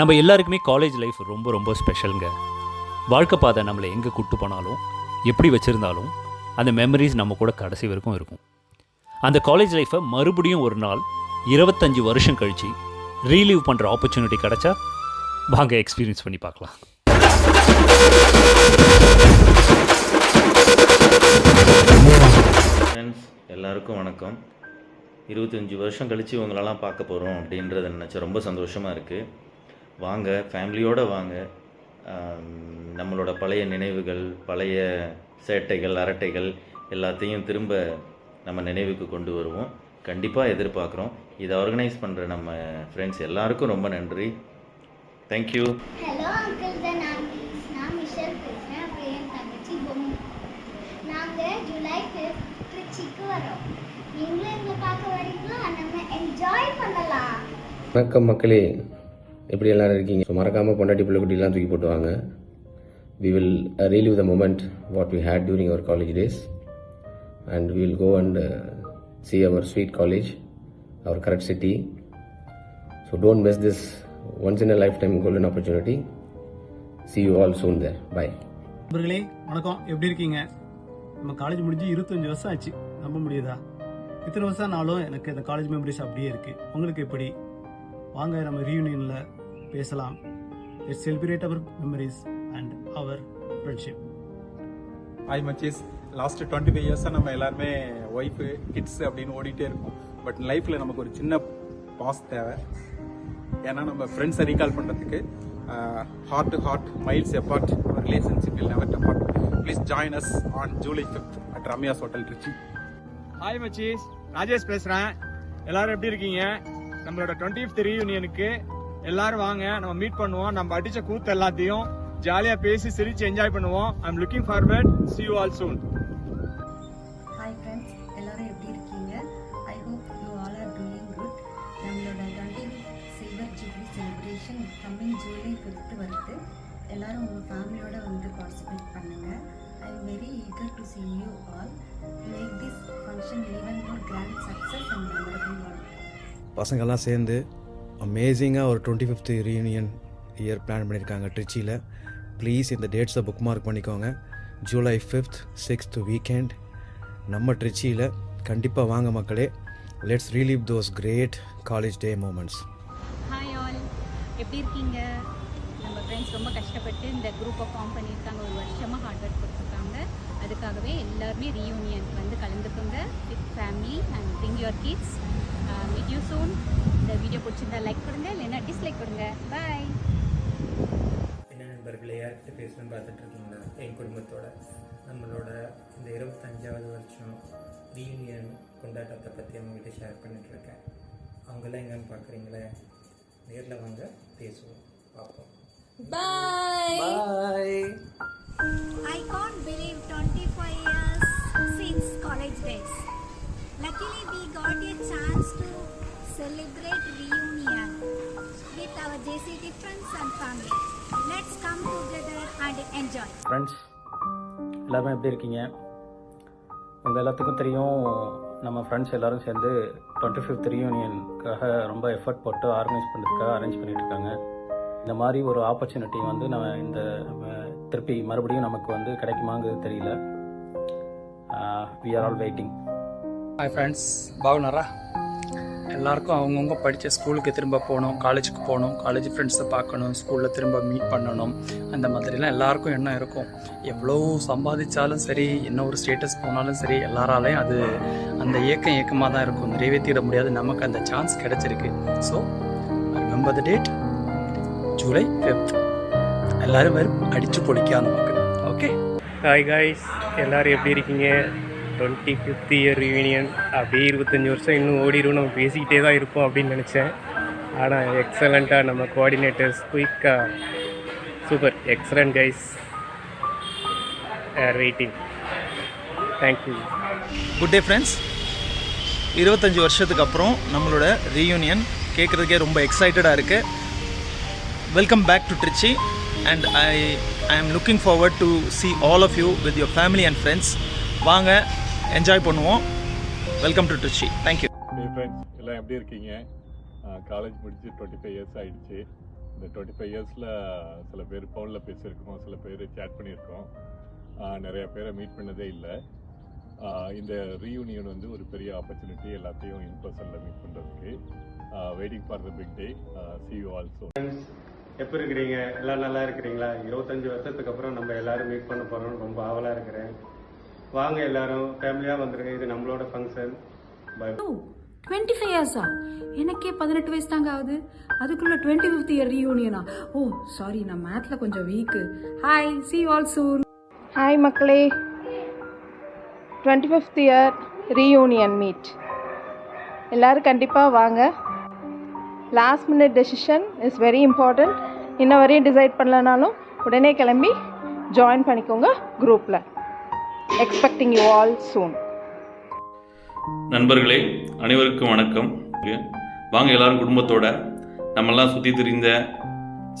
நம்ம எல்லாருக்குமே college life ரொம்ப ரொம்ப ஸ்பெஷலுங்க வாழ்க்கை பாதை நம்மளை எங்கே கூட்டு போனாலும் எப்படி வச்சுருந்தாலும் அந்த மெமரிஸ் நம்ம கூட கடைசி வரைக்கும் இருக்கும். அந்த காலேஜ் லைஃப்பை மறுபடியும் ஒரு நாள் இருபத்தஞ்சி வருஷம் கழித்து ரீலீவ் பண்ணுற ஆப்பர்ச்சுனிட்டி கிடைச்சா வாங்க எக்ஸ்பீரியன்ஸ் பண்ணி பார்க்கலாம். ஃப்ரெண்ட்ஸ் எல்லாருக்கும் வணக்கம். இருபத்தஞ்சி வருஷம் கழித்து இவங்களெல்லாம் பார்க்க போகிறோம் அப்படின்றத நினச்சா ரொம்ப சந்தோஷமாக இருக்குது வாங்க ஃபேமிலியோடு வாங்க. நம்மளோட பழைய நினைவுகள் பழைய சேட்டைகள் அரட்டைகள் எல்லாத்தையும் திரும்ப நம்ம நினைவுக்கு கொண்டு வருவோம். கண்டிப்பாக எதிர்பார்க்குறோம். இதை ஆர்கனைஸ் பண்ணுற நம்ம ஃப்ரெண்ட்ஸ் எல்லாருக்கும் ரொம்ப நன்றி. தேங்க்யூ ஹலோ அங்கிள் தான் நான் நான் மிஷல் பேசுகிறேன் அப்புறம் என் தங்கச்சி பொம்மு. நாங்கள் ஜூலை ஃபிஃப்த் திருச்சிக்கு வரோம். நீங்களும் எங்களை பார்க்க வரீங்களா? நம்ம என்ஜாய் பண்ணலாம். வணக்கம் மக்களே. எப்படி எல்லாரும் இருக்கீங்க? ஸோ மறக்காமல் பொண்டாட்டி பிள்ளை குட்டிலாம் தூக்கி போட்டுவாங்க. We will relive the moment what we had during our college days and we will go and see our sweet college our correct city so don't miss this once in a lifetime golden opportunity see you all soon there bye நண்பர்களே வணக்கம். எப்படி இருக்கீங்க? நம்ம college முடிஞ்சு இருபத்தஞ்சு வருஷம் ஆச்சு. நம்ப முடியுதா? இத்தனை வருஷம் நாளும் எனக்கு இந்த காலேஜ் மெமரிஸ் அப்படியே இருக்குது உங்களுக்கு எப்படி? வாங்க நம்ம ரீயூனியனில் பேசலாம். It's celebrate our memories and our friendship hi மச்சீஸ் last twenty five இயர்ஸாக நம்ம எல்லாருமே ஒய்ஃபு கிட்ஸ் அப்படின்னு ஓடிட்டே இருக்கோம். பட் லைஃப்பில் நமக்கு ஒரு சின்ன பாஸ் தேவை. ஏன்னா நம்ம ஃப்ரெண்ட்ஸை ரீகால் பண்ணுறதுக்கு heart to heart miles apart relationship will never apart please join us on July fifth at Ramya's hotel Trichy hi மச்சீஸ் Rajesh பேசுகிறேன் எல்லாரும் எப்படி இருக்கீங்க? நம்மளோட டுவெண்ட்டி ஃபிஃப்த் ரீயூனியனுக்கு எல்லாரும் வாங்க நம்ம மீட் பண்ணுவோம். நம்ம அடிச்ச கூத்து எல்லாத்தையும் ஜாலியாக பேசி சிரிச்சு என்ஜாய் பண்ணுவோம். I'm looking forward see you all soon. Hi friends எல்லாரும் எப்படி இருக்கீங்க? I hope you all are doing good நம்மளோட twenty silver jubilee celebration coming July fifth வருது. எல்லாரும் உங்கள் ஃபேமிலியோட வந்து பார்ட்டிசிபேட் பண்ணுங்கள் I am very eager to see you all make this function even more grand success and memorable one பசங்கள்லாம் சேர்ந்து அமேசிங்காக ஒரு twenty fifth reunion year plan பண்ணியிருக்காங்க ட்ரிச்சியில். ப்ளீஸ் இந்த டேட்ஸை புக் மார்க் பண்ணிக்கோங்க. ஜூலை ஃபிஃப்த் சிக்ஸ்த் வீக்கெண்ட் நம்ம ட்ரிச்சியில் கண்டிப்பாக வாங்க மக்களே. Let's relive those great college day moments hi all எப்படி இருக்கீங்க? நம்ம ஃப்ரெண்ட்ஸ் ரொம்ப கஷ்டப்பட்டு இந்த குரூப்பை ஃபார்ம் பண்ணியிருக்காங்க. ஒரு வருஷமாக ஹார்ட் ஒர்க் கொடுத்துருக்காங்க. அதுக்காகவே எல்லாருமே ரீயூனியன் வந்து கலந்துக்குங்க. With family and bring your kids meet you soon இந்த வீடியோ பிடிச்சிருந்தா லைக் கொடுங்க இல்லைன்னா டிஸ்லைக் கொடுங்க. பாய் என்ன நண்பர்களே யார்கிட்ட பேசணும்னு பார்த்துட்டு இருக்கீங்களா? என் குடும்பத்தோட. நம்மளோட இந்த இருபத்தஞ்சாவது வருஷம் ரீயூனியன் கொண்டாட்டத்தை பற்றி அவங்ககிட்ட ஷேர் பண்ணிகிட்ருக்கேன் அவங்களாம் எங்கன்னு பார்க்குறீங்களே? நேரில் வாங்க பேசுவோம் பார்ப்போம். I can't believe 25 years since college days. Luckily, we got a chance to celebrate reunion with our JCT friends and family. Let's come together and enjoy. Friends எல்லாருமே எப்படி இருக்கீங்க? உங்கள் எல்லாத்துக்கும் தெரியும் நம்ம ஃப்ரெண்ட்ஸ் எல்லாரும் சேர்ந்து டுவெண்ட்டி ஃபிஃப்த் ரீயூனியனுக்காக ரொம்ப எஃபர்ட் போட்டு ஆர்கனைஸ் பண்ணுறதுக்காக அரேஞ்ச் பண்ணிட்டு இருக்காங்க. இந்த மாதிரி ஒரு ஆப்பர்ச்சுனிட்டி வந்து நம்ம இந்த திருப்பி மறுபடியும் நமக்கு வந்து கிடைக்குமாங்கிறது தெரியல. We are all waiting hi friends பாகுனாரா? எல்லாருக்கும் அவங்கவுங்க படித்த ஸ்கூலுக்கு திரும்ப போகணும் காலேஜுக்கு போகணும் காலேஜ் ஃப்ரெண்ட்ஸை பார்க்கணும் ஸ்கூலில் திரும்ப மீட் பண்ணணும் அந்த மாதிரிலாம் எல்லாருக்கும் எண்ணம் இருக்கும். எவ்வளோ சம்பாதிச்சாலும் சரி என்ன ஒரு ஸ்டேட்டஸ் போனாலும் சரி எல்லாராலையும் அது அந்த ஏக்கம் ஏக்கமாக தான் இருக்கும். நிறைவேற்றிட முடியாது. நமக்கு அந்த சான்ஸ் கிடைச்சிருக்கு. So remember the date July fifth எல்லோரும் வரும் அடித்து பொழிக்கலாம் நமக்கு ஓகே ஹாய் காய்ஸ் எல்லோரும் எப்படி இருக்கீங்க? டுவெண்ட்டி ஃபிஃப்த் இயர் ரியூனியன் அப்படியே இருபத்தஞ்சி வருஷம் இன்னும் ஓடிடும் நம்ம பேசிக்கிட்டே தான் இருப்போம் அப்படின்னு நினச்சேன். ஆனால் எக்ஸலண்ட்டாக நம்ம கோஆர்டினேட்டர்ஸ் குயிக்காக super excellent guys are waiting thank you good day friends இருபத்தஞ்சி வருஷத்துக்கு அப்புறம் நம்மளோட ரீயூனியன் கேட்குறதுக்கே ரொம்ப எக்ஸைட்டடாக இருக்குது welcome back to Trichy and I I am looking forward to see all of you with your family and friends வாங்க enjoy பண்ணுவோம். Welcome to Trichy thank you friends எல்லாம் எப்படி இருக்கீங்க? காலேஜ் முடிச்சு டுவெண்ட்டி ஃபைவ் இயர்ஸ் ஆயிடுச்சு. இந்த twenty five இயர்ஸில் சில பேர் ஃபோனில் பேசியிருக்கோம் சில பேர் சேட் பண்ணியிருக்கோம். நிறைய பேரை மீட் பண்ணதே இல்லை. இந்த ரீயூனியன் வந்து ஒரு பெரிய ஆப்பர்ச்சுனிட்டி எல்லாத்தையும் இன் பர்சனில் மீட் பண்ணுறதுக்கு waiting for the big day see you also எப்படி இருக்கிறீங்க? எல்லாம் நல்லா இருக்கிறீங்களா? இருபத்தஞ்சி வருஷத்துக்கு அப்புறம் நம்ம எல்லாரும் மீட் பண்ண போகிறோம்னு ரொம்ப ஆவலாக இருக்கிறேன். வாங்க எல்லாரும் ஃபேமிலியாக வந்துருங்க. இது நம்மளோட ஃபங்க்ஷன் பை டுவெண்ட்டி ஃபைவ் இயர்ஸா எனக்கே பதினெட்டு வயசு தாங்க ஆகுது. அதுக்குள்ள டுவெண்ட்டி ஃபிஃப்த் இயர் ரீயூனியனா ஓ சாரி நான் மேத்ல கொஞ்சம் weak hi see all soon hi மக்களே. Twenty fifth year reunion meet எல்லோரும் கண்டிப்பாக வாங்க. Last minute decision is very important இன்ன வரையும் டிசைட் பண்ணலனாலும் உடனே கிளம்பி ஜாயின் பண்ணிக்கோங்க குரூப்பில் எக்ஸ்பெக்டிங் யூ ஆல் சூன் நண்பர்களே அனைவருக்கும் வணக்கம். வாங்க எல்லாரும் குடும்பத்தோட நம்மெல்லாம் சுற்றி திரிந்த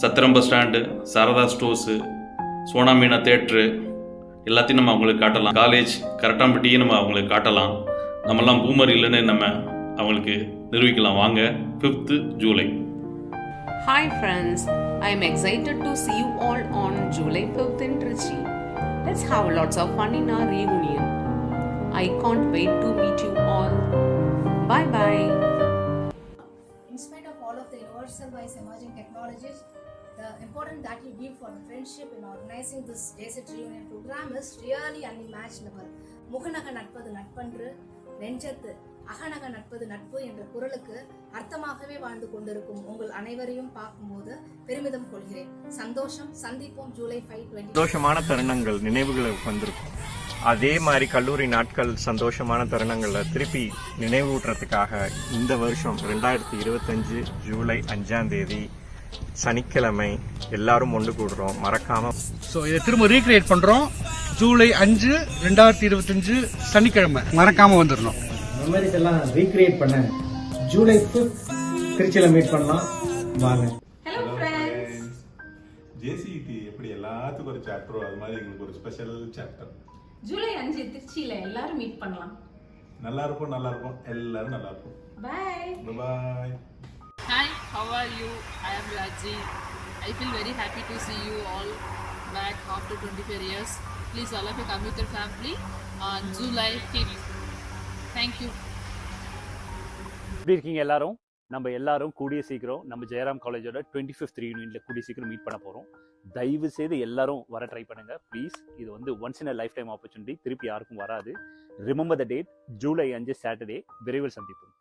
Chathiram bus stand Sarada stores Sona Meena theatre எல்லாத்தையும் நம்ம அவங்களுக்கு காட்டலாம். காலேஜ் கரெக்டாம்பட்டியும் நம்ம அவங்களுக்கு காட்டலாம். நம்மெல்லாம் பூமர் இல்லைன்னு நம்ம அவங்களுக்கு நிரூபிக்கலாம். வாங்க fifth July Hi friends, I am excited to see you all on July 5th in Trichy. Let's have lots of fun in our reunion. I can't wait to meet you all. Bye bye. In spite of all of the universal wise emerging technologies, the importance that you give for the friendship in organizing this Desert Reunion program is really unimaginable. முகநக நட்பது நட்பன்று நெஞ்சத்து அகநக நட்பது நட்பு என்ற குரலுக்கு அர்த்தமாகவே வாழ்ந்து கொண்டிருக்கும் உங்கள் அனைவரையும் பார்க்கும்போது பெருமிதம் கொள்கிறேன். சந்தோஷம். சந்திப்போம் ஜூலை ஃபைவ் சந்தோஷமான தருணங்கள் நினைவுகளை வந்திருக்கும். அதே மாதிரி கல்லூரி நாட்கள் சந்தோஷமான தருணங்களை திருப்பி நினைவூட்டுறதுக்காக இந்த வருஷம் ரெண்டாயிரத்தி இருபத்தஞ்சு ஜூலை அஞ்சாம் தேதி சனிக்கிழமை எல்லாரும் ஒன்று கூடுறோம். மறக்காம ஸோ இதை திரும்ப ரீக்ரியேட் பண்றோம். ஜூலை அஞ்சு ரெண்டாயிரத்தி இருபத்தஞ்சு சனிக்கிழமை. மறக்காம வந்துடணும். மெமரிஸ் எல்லாம் ரீக்ரியேட் பண்ண ஜூலை ஃபிஃப்த் திருச்சியில் மீட் பண்ணலாம். வாங்க. ஹலோ ஃப்ரெண்ட்ஸ் ஜேசிடி எப்படி எல்லாத்துக்கும் ஒரு சாப்டரோ அது மாதிரி எங்களுக்கு ஒரு ஸ்பெஷல் சாப்டர் ஜூலை அஞ்சு திருச்சியில எல்லாரும் மீட் பண்ணலாம். நல்லா இருப்போம் நல்லா இருப்போம். எல்லாரும் நல்லா இருப்போம். Bye bye Hi, how are you? I am Raji. I feel very happy to see you all back after 25 years. Please, all of you come with your family on July 5th. Thank you எப்படி இருக்கீங்க எல்லாரும்? நம்ம எல்லாரும் கூடிய சீக்கிரம் நம்ம ஜெயராம் காலேஜோட twenty fifth ரீயூனியனில் கூடிய சீக்கிரம் மீட் பண்ண போகிறோம் தயவு செய்து எல்லாரும் வர ட்ரை பண்ணுங்க. ப்ளீஸ் இது வந்து once in a lifetime opportunity திருப்பி யாருக்கும் வராது. ரிமெம்பர் த டேட் ஜூலை அஞ்சு சாட்டர்டே விரைவில் சந்திப்போம்.